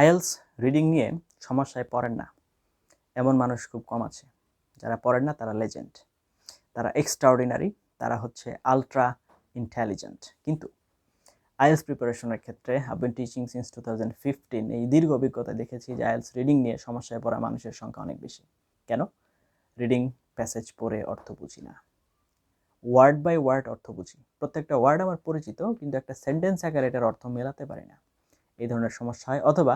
IELTS reading নিয়ে সমস্যায় পড়েন না। এমন মানুষ খুব কম আছে। যারা পড়েন না, তারা লেজেন্ড। তারা এক্সট্রাঅর্ডিনারি, তারা হচ্ছে আলট্রা ইন্টেলিজেন্ট। কিন্তু আইএলস প্রিপারেশনের ক্ষেত্রে আবেন teaching since two thousand fifteen এই দীর্ঘ অভিজ্ঞতা দেখেছি যে আইএলস রিডিং নিয়ে সমস্যায় পড়া মানুষের সংখ্যা অনেক বেশি। কেন? রিডিং প্যাসেজ পড়ে অর্থ বুঝি না। ওয়ার্ড বাই ওয়ার্ড অর্থ বুঝি। প্রত্যেকটা ওয়ার্ড আমার পরিচিত, কিন্তু একটা সেন্টেন্স আকারে এটার অর্থ মেলাতে পারি না। এই ধরনের সমস্যা হয়, অথবা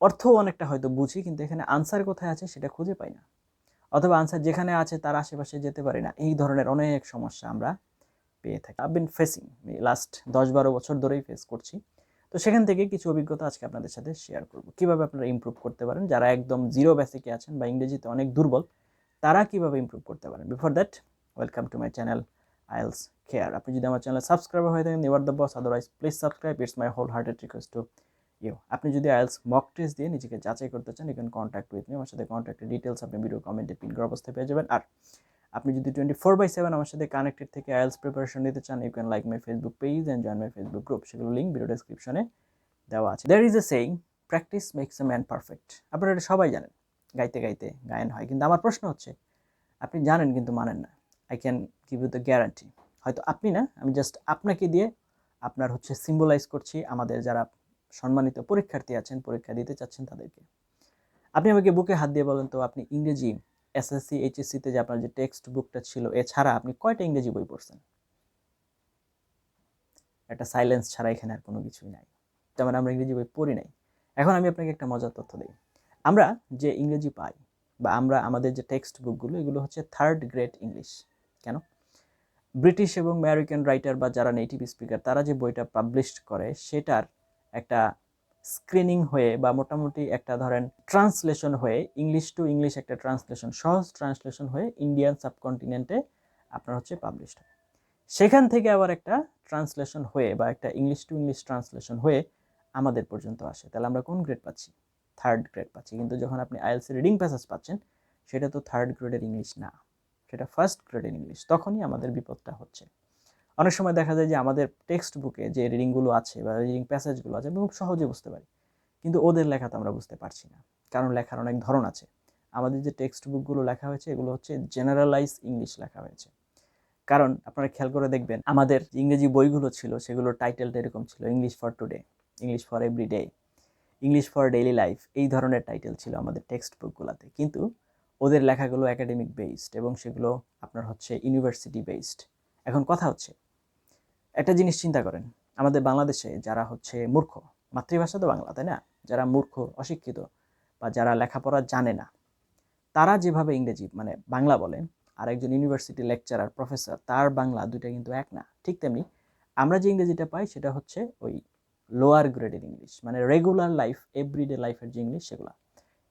অর্থও অনেকটা হয়তো বুঝি, কিন্তু এখানে আনসার কোথায় আছে সেটা খুঁজে পাই না। অথবা আনসার যেখানে আছে তার আশেপাশে যেতে পারি না। এই ধরনের অনেক সমস্যা আমরা পেয়ে থাকি। আই বিন ফেসিং লাস্ট দশ বারো বছর ধরেই ফেস করছি। তো সেখান থেকে কিছু অভিজ্ঞতা আজকে আপনাদের সাথে শেয়ার করব। কীভাবে আপনারা ইমপ্রুভ করতে পারেন? যারা একদম জিরো বেসিকে আছেন বা ইংরেজিতে অনেক দুর্বল, তারা কীভাবে ইমপ্রুভ করতে পারেন? Before that welcome to my channel IELTS care আপনি যদি আমার চ্যানেল সাবস্ক্রাইবার হয়ে থাকেন you're the boss otherwise please subscribe it's my whole hearted request to you আপনি যদি আইএলস মক টেস্ট দিয়ে নিজেকে যাচাই করতে চান ইউ কন্ট্যাক্ট উইথ মি আমার সাথে কন্ট্যাক্টের ডিটেলস আপনি ভিডিও কমেন্টে পিন করা অবস্থায় পেয়ে যাবেন। আর আপনি যদি টোয়েন্টি ফোর বাই সেভেন আমার সাথে কানেক্টেড থেকে আইএলস প্রিপারেশন নিতে চান you can like my Facebook page and join my Facebook group সেগুলো লিঙ্ক ভিডিও ডেসক্রিপশনে দেওয়া আছে। There is a saying practice makes a man perfect আপনারা এটা সবাই জানেন। গাইতে গাইতে গায়ন হয়। কিন্তু আমার প্রশ্ন হচ্ছে, আপনি জানেন কিন্তু মানেন না। I can give you the guarantee হয়তো আপনি না, আমি জাস্ট আপনাকে দিয়ে আপনার হচ্ছে সিম্বলাইজ করছি আমাদের যারা সম্মানিত পরীক্ষার্থী আছেন, পরীক্ষা দিতে চাচ্ছেন তাদেরকে। আপনি আমাকে বুকে হাত দিয়ে বলেন তো, আপনি ইংরেজি এসএসসি এইচএসসিতে যে আপনার যে টেক্সট বুকটা ছিল, এছাড়া আপনি কয়টা ইংরেজি বই পড়ছেন? একটা সাইলেন্স ছাড়া এখানে আর কোনো কিছুই নাই। তেমন আমরা ইংরেজি বই পড়ি নাই। এখন আমি আপনাকে একটা মজার তথ্য দিই। আমরা যে ইংরেজি পাই বা আমরা আমাদের যে টেক্সট বুকগুলো এগুলো হচ্ছে থার্ড গ্রেড ইংলিশ কেন? ব্রিটিশ এবং আমেরিকান রাইটার বা যারা নেটিভ স্পিকার তারা যে বইটা পাবলিশ করে, সেটার একটা স্ক্রিনিং হয়ে বা মোটামুটি একটা ধরেন ট্রান্সলেশন হয়ে ইংলিশ টু ইংলিশ একটা ট্রান্সলেশন সহজ ট্রান্সলেশন হয়ে ইন্ডিয়ান সাবকন্টিনেন্টে আপনার হচ্ছে পাবলিশ হয়। সেখান থেকে আবার একটা ট্রান্সলেশন হয়ে বা একটা ইংলিশ টু ইংলিশ ট্রান্সলেশন হয়ে আমাদের পর্যন্ত আসে। তাহলে আমরা কোন গ্রেড পাচ্ছি? থার্ড গ্রেড পাচ্ছি। কিন্তু যখন আপনি আইএলস রিডিং প্যাসেজ পাচ্ছেন, সেটা তো থার্ড গ্রেডের ইংলিশ না। সেটা ফার্স্ট গ্রেডের ইংলিশ তখনই আমাদের বিপদটা হচ্ছে। অনেক সময় দেখা যায় যে আমাদের টেক্সট বুকে যে রিডিংগুলো আছে বা রিডিং প্যাসেজগুলো আছে আমি খুব সহজে বুঝতে পারি। কিন্তু ওদের লেখা তো আমরা বুঝতে পারছি না, কারণ লেখার অনেক ধরন আছে। আমাদের যে টেক্সট বুকগুলো লেখা হয়েছে, এগুলো হচ্ছে জেনারেলাইজ ইংলিশ লেখা হয়েছে। কারণ আপনারা খেয়াল করে দেখবেন, আমাদের ইংরেজি বইগুলো ছিল, সেগুলোর টাইটেলটা এরকম ছিল English for today English for every day English for daily life এই ধরনের টাইটেল ছিল আমাদের টেক্সট বুকগুলোতে কিন্তু ওদের লেখাগুলো একাডেমিক বেসড এবং সেগুলো আপনার হচ্ছে ইউনিভার্সিটি বেসড এখন কথা হচ্ছে, একটা জিনিস চিন্তা করেন, আমাদের বাংলাদেশে যারা হচ্ছে মূর্খ, মাতৃভাষা তো বাংলা, তাই না? যারা মূর্খ, অশিক্ষিত বা যারা লেখাপড়া জানে না, তারা যেভাবে ইংরেজি মানে বাংলা বলে আর একজন ইউনিভার্সিটি লেকচারার প্রফেসর তার বাংলা দুইটা কিন্তু এক না, ঠিক তেমনি আমরা যে ইংরেজিটা পাই সেটা হচ্ছে ওই লোয়ার গ্রেডের ইংলিশ মানে রেগুলার লাইফ এভরিডে লাইফের যে ইংলিশ সেগুলো।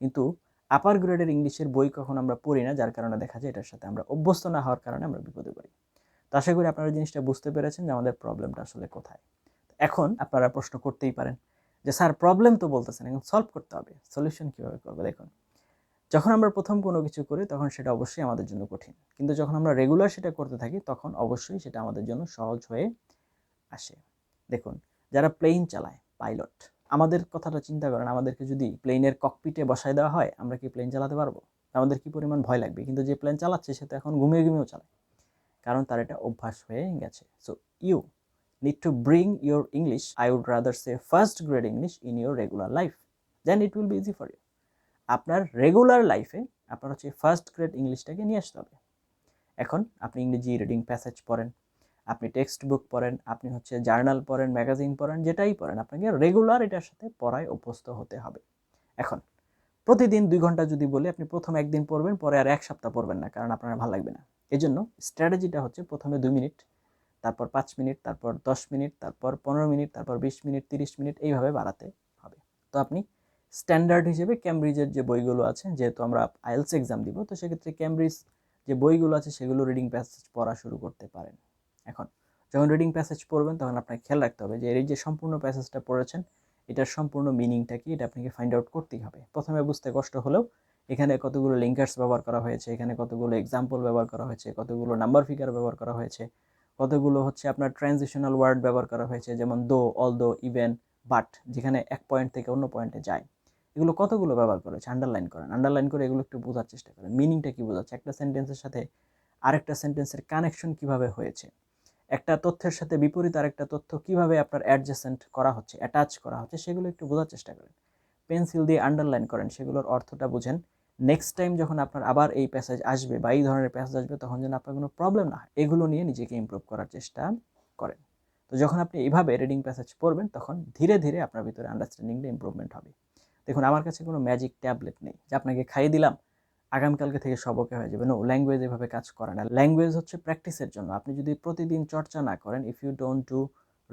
কিন্তু আপার গ্রেডের ইংলিশের বই কখন আমরা পড়ি না, যার কারণে দেখা যায় এটার সাথে আমরা অভ্যস্ত না হওয়ার কারণে আমরা বিপদে পড়ি। তো আশা করি আপনারা জিনিসটা বুঝতে পেরেছেন যে আমাদের প্রবলেমটা আসলে কোথায়। এখন আপনারা প্রশ্ন করতেই পারেন যে, স্যার প্রবলেম তো বলতেছেন, এখন সলভ করতে হবে। সলিউশন কীভাবে করব? দেখুন, যখন আমরা প্রথম কোনো কিছু করি, তখন সেটা অবশ্যই আমাদের জন্য কঠিন। কিন্তু যখন আমরা রেগুলার সেটা করতে থাকি, তখন অবশ্যই সেটা আমাদের জন্য সহজ হয়ে আসে। দেখুন, যারা প্লেন চালায় পাইলট আমাদের কথাটা চিন্তা করেন, আমাদেরকে যদি প্লেনের ককপিটে বসায় দেওয়া হয়, আমরা কি প্লেন চালাতে পারব? আমাদের কি পরিমাণ ভয় লাগবে? কিন্তু যে প্লেন চালাচ্ছে, সে তো এখন ঘুমিয়ে ঘুমিয়েও চালায়। কারণ তার এটা অভ্যাস হয়ে গেছে। So you need to bring your English I would rather say first grade English in your regular life then it will be easy for you আপনার রেগুলার লাইফে আপনার হচ্ছে ফার্স্ট গ্রেড ইংলিশটাকে নিয়ে আসতে হবে। এখন আপনি ইংরেজি রিডিং প্যাসেজ পড়েন। আপনি টেক্সট বুক পড়েন, আপনি হচ্ছে জার্নাল পড়েন ম্যাগাজিন পড়েন, যেটাই পড়েন, আপনাকে রেগুলার এটার সাথে পড়ায় অভ্যস্ত হতে হবে। এখন, প্রতিদিন দুই ঘণ্টা যদি বলি, আপনি প্রথম একদিন পড়বেন, পরে আর এক সপ্তাহ পড়বেন না, কারণ আপনার ভালো লাগবে না। এই জন্য স্ট্র্যাটেজিটা হচ্ছে প্রথমে দুই মিনিট, তারপর পাঁচ মিনিট, তারপর দশ মিনিট, তারপর পনেরো মিনিট, তারপর বিশ মিনিট, তিরিশ মিনিট, এইভাবে বাড়াতে হবে। তো আপনি স্ট্যান্ডার্ড হিসেবে ক্যামব্রিজের যে বইগুলো আছে, যেহেতু আমরা আইএলস এক্সাম দিব, তো সেক্ষেত্রে ক্যামব্রিজ যে বইগুলো আছে, সেগুলো রিডিং প্যাসেজ পড়া শুরু করতে পারেন। এখন। যখন রিডিং প্যাসেজ পড়বেন, তখন আপনাকে খেয়াল রাখতে হবে যে এর যে সম্পূর্ণ প্যাসেজটা পড়েছেন, এটার সম্পূর্ণ মিনিংটা কি? এটা আপনাকে ফাইন্ড আউট করতেই হবে। প্রথমে বুঝতে কষ্ট হলেও এখানে কতগুলো লিঙ্কার্স ব্যবহার করা হয়েছে, এখানে কতগুলো এক্সাম্পল ব্যবহার করা হয়েছে, কতগুলো নাম্বার ফিগার ব্যবহার করা হয়েছে, কতগুলো হচ্ছে আপনার ট্রানজিশনাল ওয়ার্ড ব্যবহার করা হয়েছে, যেমন দো অল দো ইভেন বাট যেখানে এক পয়েন্ট থেকে অন্য পয়েন্টে যায়। এগুলো কতগুলো ব্যবহার করেছে? আন্ডারলাইন করেন। আন্ডারলাইন করে এগুলো একটু বোঝার চেষ্টা করেন। মিনিংটা কি বোঝাচ্ছে? একটা সেন্টেন্সের সাথে আরেকটা সেন্টেন্সের কানেকশন কীভাবে হয়েছে? একটা তথ্যের সাথে বিপরীত আর একটা তথ্য কীভাবে আপনার অ্যাডজাসেন্ট করা হচ্ছে অ্যাটাচ করা হচ্ছে, সেগুলো একটু বোঝার চেষ্টা করেন। পেন্সিল দিয়ে আন্ডারলাইন করেন, সেগুলোর অর্থটা বুঝেন। নেক্সট টাইম যখন আপনার আবার এই প্যাসেজ আসবে বা এই ধরনের প্যাসেজ আসবে, তখন যেন আপনার কোনো প্রবলেম না হয়। এগুলো নিয়ে নিজেকে ইমপ্রুভ করার চেষ্টা করেন। তো যখন আপনি এইভাবে রিডিং প্যাসেজ পড়বেন, তখন ধীরে ধীরে আপনার ভিতরে আন্ডারস্ট্যান্ডিংটা ইমপ্রুভমেন্ট হবে। দেখুন, আমার কাছে কোনো ম্যাজিক ট্যাবলেট নেই। যে আপনাকে খাইয়ে দিলাম আগামীকালকে থেকে সব ওকে হয়ে যাবে। নো ল্যাঙ্গুয়েজ এভাবে কাজ করে না। ল্যাঙ্গুয়েজ হচ্ছে প্র্যাকটিসের জন্য। আপনি যদি প্রতিদিন চর্চা না করেন if you don't do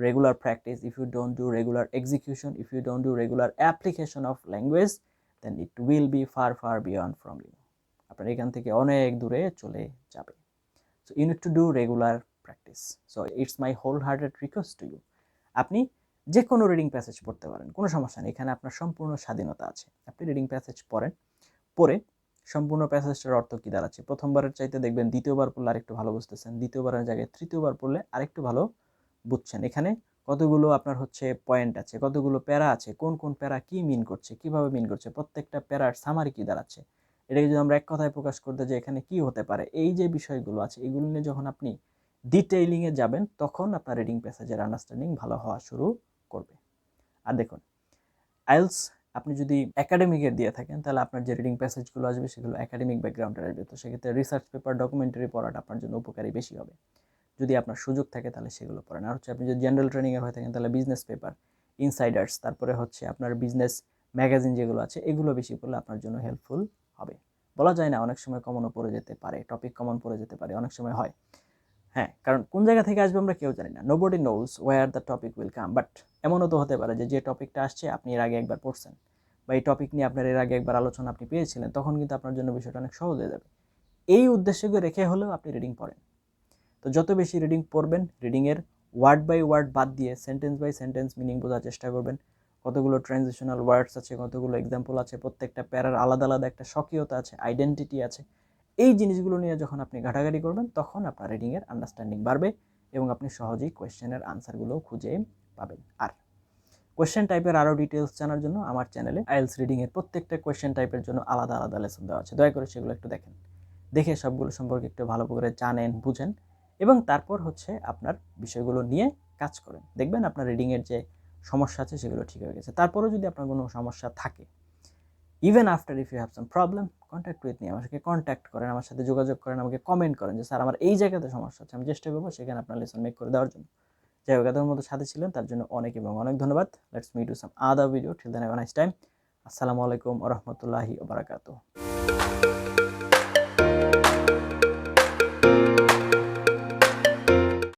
regular practice if you don't do regular execution if you don't do regular application of language then it will be far far beyond from you আপনার এখান থেকে অনেক দূরে চলে যাবে। So you need to do regular practice so it's my whole hearted request to you আপনি যে কোনো রিডিং প্যাসেজ পড়তে পারেন, কোনো সমস্যা নেই। এখানে আপনার সম্পূর্ণ স্বাধীনতা আছে। আপনি রিডিং প্যাসেজ পড়েন, পড়ে সম্পূর্ণ প্যাসেজটার অর্থ কী দাঁড়াচ্ছে? প্রথমবারের চাইতে দেখবেন দ্বিতীয়বার পড়লে আরেকটু ভালো বুঝতেছেন, দ্বিতীয়বারের জায়গায় তৃতীয়বার পড়লে আরেকটু ভালো বুঝছেন। এখানে কতগুলো আপনার হচ্ছে পয়েন্ট আছে, কতগুলো প্যারা আছে, কোন কোন প্যারা কি মিন করছে, কীভাবে মিন করছে, প্রত্যেকটা প্যারার সামারি কি দাঁড়াচ্ছে? এটাকে যদি আমরা এক কথায় প্রকাশ করতে যে এখানে কি হতে পারে? এই যে বিষয়গুলো আছে, এগুলো নিয়ে যখন আপনি ডিটেইলিংয়ে যাবেন, তখন আপনার রিডিং প্যাসেজের আন্ডারস্ট্যান্ডিং ভালো হওয়া শুরু করবে। আর দেখুন আইলস আপনি যদি একাডেমিকের দিয়ে থাকেন, তাহলে আপনার যে রিডিং প্যাসেজগুলো আসবে, সেগুলো একাডেমিক ব্যাকগ্রাউন্ডের আসবে। তো সেক্ষেত্রে রিসার্চ পেপার ডকুমেন্টারি পড়াটা আপনার জন্য উপকারী বেশি হবে। যদি আপনার সুযোগ থাকে, তাহলে সেগুলো পড়েন। আর হচ্ছে আপনি যদি জেনারেল ট্রেনিংয়ের হয়ে থাকেন, তাহলে বিজনেস পেপার ইনসাইডার্স তারপরে হচ্ছে আপনার বিজনেস ম্যাগাজিন যেগুলো আছে, এগুলো বেশি পড়লে আপনার জন্য হেল্পফুল হবে। বলা যায় না, অনেক সময় কমনও পড়ে যেতে পারে টপিক কমন পড়ে যেতে পারে, অনেক সময় হয়। হ্যাঁ কারণ কোন জায়গা থেকে আসবে আমরা কেউ জানি না। Nobody knows where the topic will come but এমনও তো হতে পারে যে যে টপিকটা আসছে আপনি এর আগে একবার পড়ছেন বা এই টপিক নিয়ে আপনার এর আগে একবার আলোচনা আপনি পেয়েছিলেন, তখন কিন্তু আপনার জন্য বিষয়টা অনেক সহজ হয়ে যাবে। এই উদ্দেশ্যকে রেখে হলেও আপনি রিডিং পড়েন। তো যত বেশি রিডিং পড়বেন রিডিংয়ের ওয়ার্ড বাই ওয়ার্ড বাদ দিয়ে সেন্টেন্স বাই সেন্টেন্স মিনিং বোঝার চেষ্টা করবেন। কতগুলো ট্রানজিশনাল ওয়ার্ডস আছে, কতগুলো এক্সাম্পল আছে, প্রত্যেকটা প্যারার আলাদা আলাদা একটা স্বকীয়তা আছে আইডেন্টিটি আছে। এই জিনিসগুলো নিয়ে যখন আপনি ঘাটাঘাটি করবেন, তখন আপনার রিডিংয়ের আন্ডারস্ট্যান্ডিং বাড়বে এবং আপনি সহজেই কোয়েশ্চেনের আনসারগুলো খুঁজে পাবেন। আর কোয়েশ্চেন টাইপের আরও ডিটেলস জানার জন্য আমার চ্যানেলে আইএলস রিডিংয়ের প্রত্যেকটা কোয়েশ্চেন টাইপের জন্য আলাদা আলাদা লেসন দেওয়া আছে। দয়া করে সেগুলো একটু দেখেন। দেখে সবগুলো সম্পর্কে একটু ভালো করে জানেন, বুঝেন এবং তারপর হচ্ছে আপনার বিষয়গুলো নিয়ে কাজ করেন। দেখবেন আপনার রিডিংয়ের যে সমস্যা আছে, সেগুলো ঠিক হয়ে গেছে। তারপরেও যদি আপনার কোনো সমস্যা থাকে even after if you have some problem contact with me আমাকে কন্ট্যাক্ট করেন, আমার সাথে যোগাযোগ করেন, আমাকে কমেন্ট করেন যে, স্যার, আমার এই জায়গাতে সমস্যা হচ্ছে, আমি চেষ্টা করব সেখানে আপনার লেসন মেক করে দেওয়ার জন্য। যাই হোক এদের মতো সাথে ছিলেন, তার জন্য অনেক এবং অনেক ধন্যবাদ। Let's me to some other video till then have nice time আসসালামু আলাইকুম রহমতুল্লাহি ওবরাকাতু